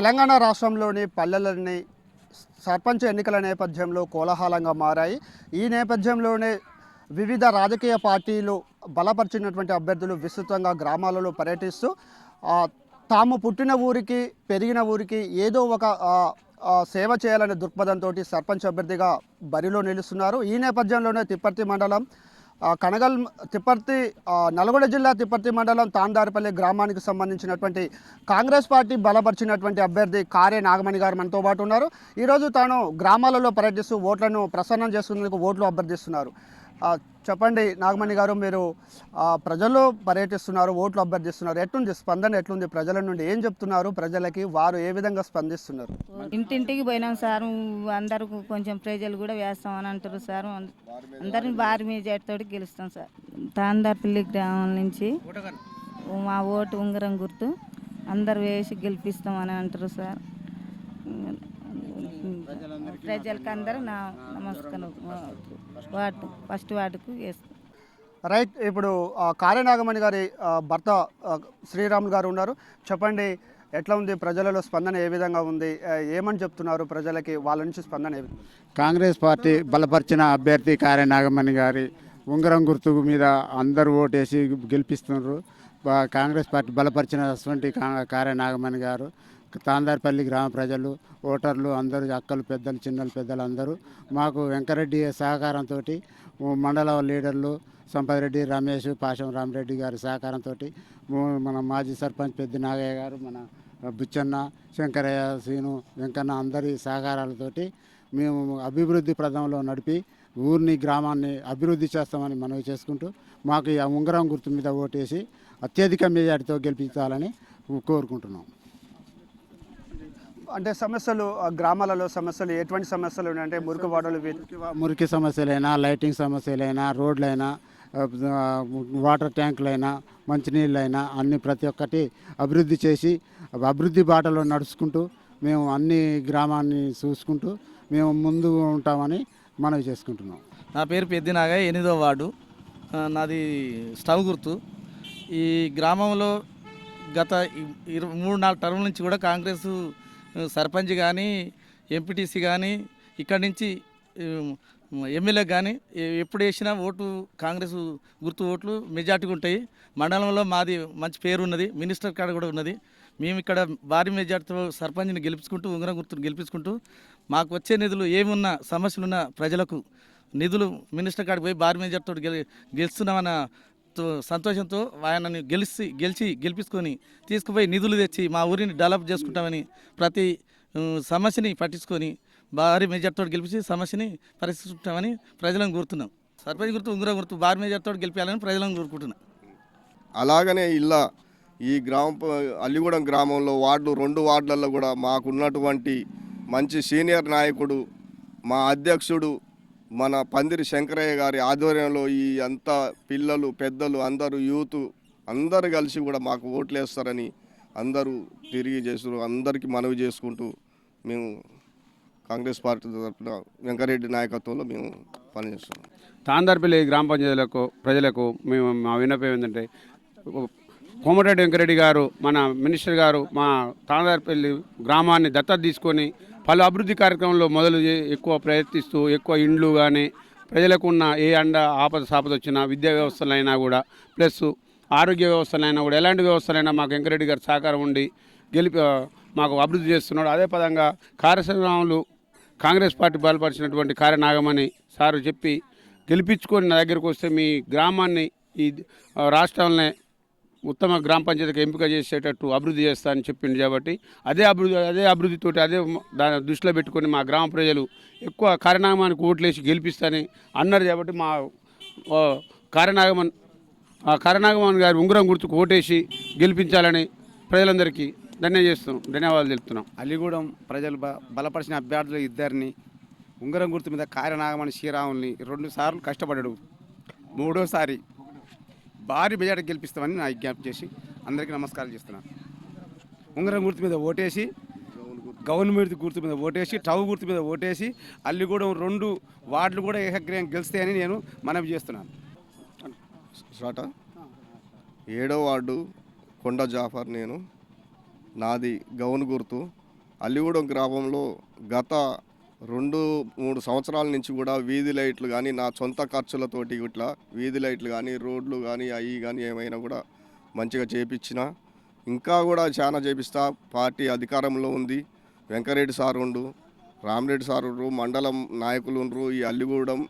తెలంగాణ రాష్ట్రంలోని పల్లెలన్నీ సర్పంచ్ ఎన్నికల నేపథ్యంలో కోలాహలంగా మారాయి. ఈ నేపథ్యంలోనే వివిధ రాజకీయ పార్టీలు బలపరిచినటువంటి అభ్యర్థులు విస్తృతంగా గ్రామాలలో పర్యటిస్తూ తాము పుట్టిన ఊరికి పెరిగిన ఊరికి ఏదో ఒక సేవ చేయాలనే దృక్పథంతో సర్పంచ్ అభ్యర్థిగా బరిలో నిలుస్తున్నారు. ఈ నేపథ్యంలోనే తిప్పర్తి మండలం కనగల్ తిప్పర్తి నల్గొండ జిల్లా తిప్పర్తి మండలం తాందారపల్లి గ్రామానికి సంబంధించినటువంటి కాంగ్రెస్ పార్టీ బలపరిచినటువంటి అభ్యర్థి కారే నాగమణి గారు మనతో పాటు ఉన్నారు. ఈరోజు తాను గ్రామాలలో పర్యటిస్తూ ఓట్లను ప్రసన్నం చేసుకునేందుకు ఓట్లు అభ్యర్థిస్తున్నారు. చెప్పండి నాగమణి గారు మీరు ఆ, ప్రజల్లో పర్యటిస్తున్నారు ఓట్లు అభ్యర్థిస్తున్నారు. ఎట్లుంది స్పందన ఎట్లుంది? ప్రజల నుండి ఏం చెప్తున్నారు? ప్రజలకి వారు ఏ విధంగా స్పందిస్తున్నారు? ఇంటింటికి పోయినాం సార్. అందరూ కొంచెం ప్రజలు కూడా వేస్తాం అని అంటారు సార్. అందరిని భారీ మెజార్టీతోటి గెలుస్తాం సార్. తాందార్పల్లి గ్రామం నుంచి మా ఓటు ఉంగరం గుర్తు అందరు వేసి గెలిపిస్తామని అంటారు సార్. ప్రజలకి అందరూ నా నమస్కారం వార్డు ఫస్ట్ వార్డుకు వేస్తాం రైట్ ఇప్పుడు ఆ, కారే నాగమణి గారి భర్త శ్రీరాములు గారు ఉన్నారు. చెప్పండి ఎట్లా ఉంది ప్రజలలో స్పందన ఏ విధంగా ఉంది? ఏమని చెప్తున్నారు ప్రజలకి? వాళ్ళ నుంచి స్పందన ఏ విధంగా? కాంగ్రెస్ పార్టీ బలపరిచిన అభ్యర్థి కారే నాగమణి గారి ఉంగరం గుర్తు మీద అందరూ ఓటేసి గెలిపిస్తున్నారు. కాంగ్రెస్ పార్టీ బలపరిచిన అటువంటి కా- కారే నాగమణి గారు తాందార్పల్లి గ్రామ ప్రజలు ఓటర్లు అందరూ అక్కలు పెద్దలు చిన్నలు పెద్దలు అందరూ మాకు వెంకరెడ్డి సహకారంతో మండల లీడర్లు సంపదరెడ్డి రమేష్ పాశం రామరెడ్డి గారి సహకారంతో మన మాజీ సర్పంచ్ పెద్ద నాగయ్య గారు మన బుచ్చన్న శంకరయ్య సీను వెంకన్న అందరి సహకారాలతోటి మేము అభివృద్ధి ప్రదంలో నడిపి ఊరిని గ్రామాన్ని అభివృద్ధి చేస్తామని మనవి చేసుకుంటూ మాకు ఈ ఉంగరం గుర్తు మీద ఓటేసి అత్యధిక మెజార్టీతో గెలిపించాలని కోరుకుంటున్నాం. అంటే సమస్యలు ఆ, గ్రామాలలో సమస్యలు ఎటువంటి సమస్యలు ఉన్నాయంటే మురికి వాడలు మురికి సమస్యలైనా లైటింగ్ సమస్యలైనా రోడ్లైనా వాటర్ ట్యాంకులైనా మంచినీళ్ళైనా అన్ని ప్రతి ఒక్కటి అభివృద్ధి చేసి అభివృద్ధి బాటలో నడుచుకుంటూ మేము అన్ని గ్రామాన్ని చూసుకుంటూ మేము ముందు ఉంటామని మనవి చేసుకుంటున్నాం. నా పేరు పెద్దినాగ ఎనిమిదో వార్డు. నాది స్టవ్ గుర్తు. ఈ గ్రామంలో గత ఇరవై మూడు నాలుగు టర్మ్ నుంచి కూడా కాంగ్రెస్ సర్పంచ్ కానీ ఎంపీటీసీ కానీ ఇక్కడి నుంచి ఎమ్మెల్యే కానీ ఎప్పుడు వేసినా ఓటు కాంగ్రెస్ గుర్తు ఓట్లు మెజార్టీగా ఉంటాయి. మండలంలో మాది మంచి పేరు ఉన్నది మినిస్టర్ కాడ కూడా ఉన్నది. మేము ఇక్కడ భారీ మెజార్టీతో సర్పంచ్ని గెలిపించుకుంటూ ఉంగరం గుర్తును గెలిపించుకుంటూ మాకు వచ్చే నిధులు ఏమున్నా సమస్యలున్న ప్రజలకు నిధులు మినిస్టర్ కాడికి పోయి భారీ మెజార్టీతో గెలి గెలుస్తున్నామన్న సంతోషంతో ఆయనని గెలిచి గెలిచి గెలిపించుకొని తీసుకుపోయి నిధులు తెచ్చి మా ఊరిని డెవలప్ చేసుకుంటామని ప్రతి సమస్యని పట్టించుకొని భారీ మెజార్టీతో గెలిపించి సమస్యని పరిష్కరించుకుంటామని ప్రజలను కోరుతున్నాం. సర్పంచ్ గుర్తు ఉంగరం గుర్తు భారీ మెజార్టీతో గెలిపించాలని ప్రజలను కోరుకుంటున్నాం. అలాగనే ఇలా ఈ గ్రామ అల్లిగూడెం గ్రామంలో వార్డు రెండు వార్డులలో కూడా మాకున్నటువంటి మంచి సీనియర్ నాయకుడు మా అధ్యక్షుడు మన పందిరి శంకరయ్య గారి ఆధ్వర్యంలో ఈ అంతా పిల్లలు పెద్దలు అందరూ యూత్ అందరు కలిసి కూడా మాకు ఓట్లు వేస్తారని అందరూ తిరిగి చేస్తున్నారు. అందరికీ మనవి చేసుకుంటూ మేము కాంగ్రెస్ పార్టీ తరఫున వెంకరెడ్డి నాయకత్వంలో మేము పనిచేస్తున్నాం. తాందార్పల్లి గ్రామ పంచాయతీలకు ప్రజలకు మేము మా విన్నపం ఏంటంటే కోమటిరెడ్డి వెంకరెడ్డి గారు మన మినిస్టర్ గారు మా తాందార్పల్లి గ్రామాన్ని దత్తత తీసుకొని పలు అభివృద్ధి కార్యక్రమంలో మొదలు ఎక్కువ ప్రయత్నిస్తూ ఎక్కువ ఇండ్లు కానీ ప్రజలకు ఉన్న ఏ అండ ఆపద సాపద వచ్చినా విద్యా వ్యవస్థలైనా కూడా ప్లస్ ఆరోగ్య వ్యవస్థలైనా కూడా ఎలాంటి వ్యవస్థలైనా మాకు వెంకరెడ్డి గారి సహకారం ఉండి గెలిపి మాకు అభివృద్ధి చేస్తున్నాడు. అదే పదంగా కార్యక్రమాలు కాంగ్రెస్ పార్టీ బలపరిచినటువంటి కార్యనాగమని సారు చెప్పి గెలిపించుకొని నా దగ్గరకు వస్తే మీ గ్రామాన్ని ఈ ఆ, ఉత్తమ గ్రామ పంచాయతీకి ఎంపిక చేసేటట్టు అభివృద్ధి చేస్తా అని చెప్పింది కాబట్టి అదే అభివృద్ధి అదే అభివృద్ధితోటి అదే దాని దృష్టిలో పెట్టుకొని మా గ్రామ ప్రజలు ఎక్కువ కారణామానికి ఓట్లేసి గెలిపిస్తాని అన్నారు కాబట్టి మా కారణాగమన్ ఆ కరుణాగమన్ గారి ఉంగరం గుర్తుకు ఓటేసి గెలిపించాలని ప్రజలందరికీ ధన్య చేస్తున్నాం ధన్యవాదాలు తెలుపుతున్నాం. అలీగూడెం ప్రజలు బ బలపరిచిన అభ్యర్థులు ఇద్దరిని ఉంగరం గుర్తు మీద కార్యనాగమని శ్రీరాముల్ని రెండు సార్లు కష్టపడ్డాడు. మూడోసారి భారీ మెజార్టీ గెలిపిస్తామని నా విజ్ఞప్తి చేసి అందరికీ నమస్కారం చేస్తున్నాను. ఉంగరం గుర్తు మీద ఓటేసి గవర్నమెంట్ గుర్తు మీద ఓటేసి టవ్ గుర్తు మీద ఓటేసి అల్లిగూడెం రెండు వార్డులు కూడా ఏకగ్రహం గెలుస్తాయని నేను మనవి చేస్తున్నాను. స్టార్టా ఏడో వార్డు కొండ జాఫర్ నేను. నాది గౌన్ గుర్తు. అల్లిగూడెం గ్రామంలో గత రెండు మూడు సంవత్సరాల నుంచి కూడా వీధి లైట్లు కానీ నా సొంత ఖర్చులతోటి ఇట్లా వీధి లైట్లు కానీ రోడ్లు కానీ అవి కానీ ఏమైనా కూడా మంచిగా చేపించిన. ఇంకా కూడా చాలా చేపిస్తా. పార్టీ అధికారంలో ఉంది. వెంకరెడ్డి సార్ ఉండు రామరెడ్డి సార్ ఉండ్రు మండలం నాయకులు ఉండ్రు ఈ అల్లిగూడెం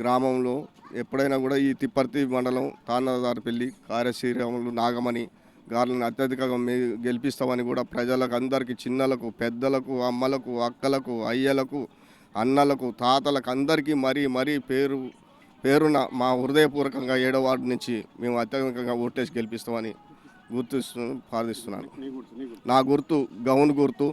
గ్రామంలో. ఎప్పుడైనా కూడా ఈ తిప్పర్తి మండలం తాన్నదారిపల్లి కార్యశ్రీరాములు నాగమణి గారులను అత్యధికంగా మే గెలిపిస్తామని కూడా ప్రజలకు అందరికీ చిన్నలకు పెద్దలకు అమ్మలకు అక్కలకు అయ్యలకు అన్నలకు తాతలకు అందరికీ మరీ మరీ పేరు పేరున మా హృదయపూర్వకంగా ఏడో వార్డు నుంచి మేము అత్యధికంగా ఓటేసి గెలిపిస్తామని గుర్తిస్తూ ప్రార్థిస్తున్నాను. నా గుర్తు గౌన్ గుర్తు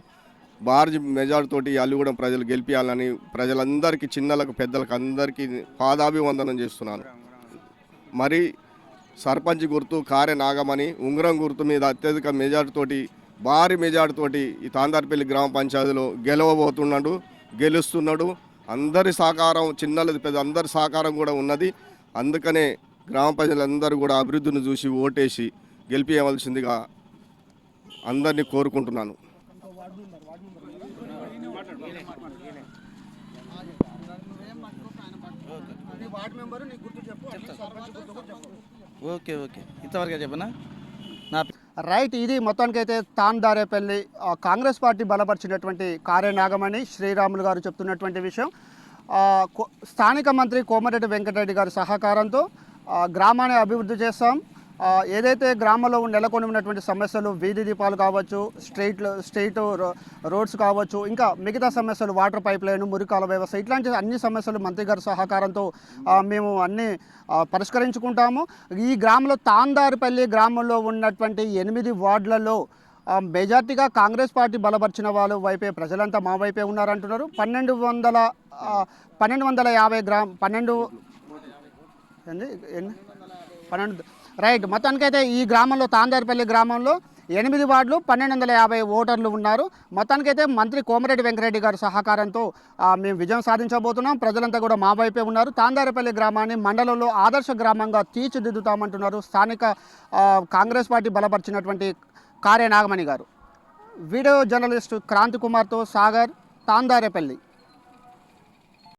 భారీ మెజార్టీ తోటి అల్లిగూడెం ప్రజలు గెలిపించాలని ప్రజలందరికీ చిన్నలకు పెద్దలకు అందరికీ పాదాభివందనం చేస్తున్నాను. మరి సర్పంచ్ గుర్తు కార్య నాగమణి ఉంగరం గుర్తు మీద అత్యధిక మెజార్టీతోటి భారీ మెజార్టీతోటి ఈ తాందార్పల్లి గ్రామ పంచాయతీలో గెలవబోతున్నాడు గెలుస్తున్నాడు. అందరి సహకారం చిన్నలది పెద్ద అందరి సహకారం కూడా ఉన్నది. అందుకనే గ్రామ ప్రజలందరూ కూడా అభివృద్ధిని చూసి ఓటేసి గెలిపించవలసిందిగా అందరినీ కోరుకుంటున్నాను. Okay okay. ఇంతవరకే చెప్పనా? నా రైట్ ఇది మొత్తానికైతే తాందారేపల్లి కాంగ్రెస్ పార్టీ బలపరిచినటువంటి కార్య నాగమణి శ్రీరాములు గారు చెప్తున్నటువంటి విషయం. కో- స్థానిక మంత్రి కోమటిరెడ్డి వెంకటరెడ్డి గారి సహకారంతో గ్రామాన్ని అభివృద్ధి చేస్తాం. ఏదైతే గ్రామంలో నెలకొని ఉన్నటువంటి సమస్యలు వీధి దీపాలు కావచ్చు స్ట్రీట్లు స్ట్రీట్ రోడ్స్ కావచ్చు ఇంకా మిగతా సమస్యలు వాటర్ పైప్ లైన్ మురికాల వ్యవస్థ ఇట్లాంటి అన్ని సమస్యలు మంత్రి గారి సహకారంతో మేము అన్ని పరిష్కరించుకుంటాము. ఈ గ్రామంలో తాందారిపల్లి గ్రామంలో ఉన్నటువంటి ఎనిమిది వార్డులలో మెజార్టీగా కాంగ్రెస్ పార్టీ బలపరిచిన వాళ్ళు వైపే ప్రజలంతా మా వైపే ఉన్నారంటున్నారు. పన్నెండు వందల పన్నెండు వందల యాభై గ్రామ్ పన్నెండు ఎన్ని? పన్నెండు రైట్. మొత్తానికైతే ఈ గ్రామంలో తాందేరుపల్లి గ్రామంలో ఎనిమిది వార్డులు పన్నెండు వందల యాభై ఓటర్లు ఉన్నారు. మొత్తానికైతే మంత్రి కోమరెడ్డి వెంకరెడ్డి గారి సహకారంతో మేము విజయం సాధించబోతున్నాం. ప్రజలంతా కూడా మా వైపే ఉన్నారు. తాందారపల్లి గ్రామాన్ని మండలంలో ఆదర్శ గ్రామంగా తీర్చిదిద్దుతామంటున్నారు స్థానిక కాంగ్రెస్ పార్టీ బలపరిచినటువంటి కార్య నాగమణి గారు. వీడియో జర్నలిస్ట్ క్రాంతి కుమార్తో సాగర్ తాందారేపల్లి.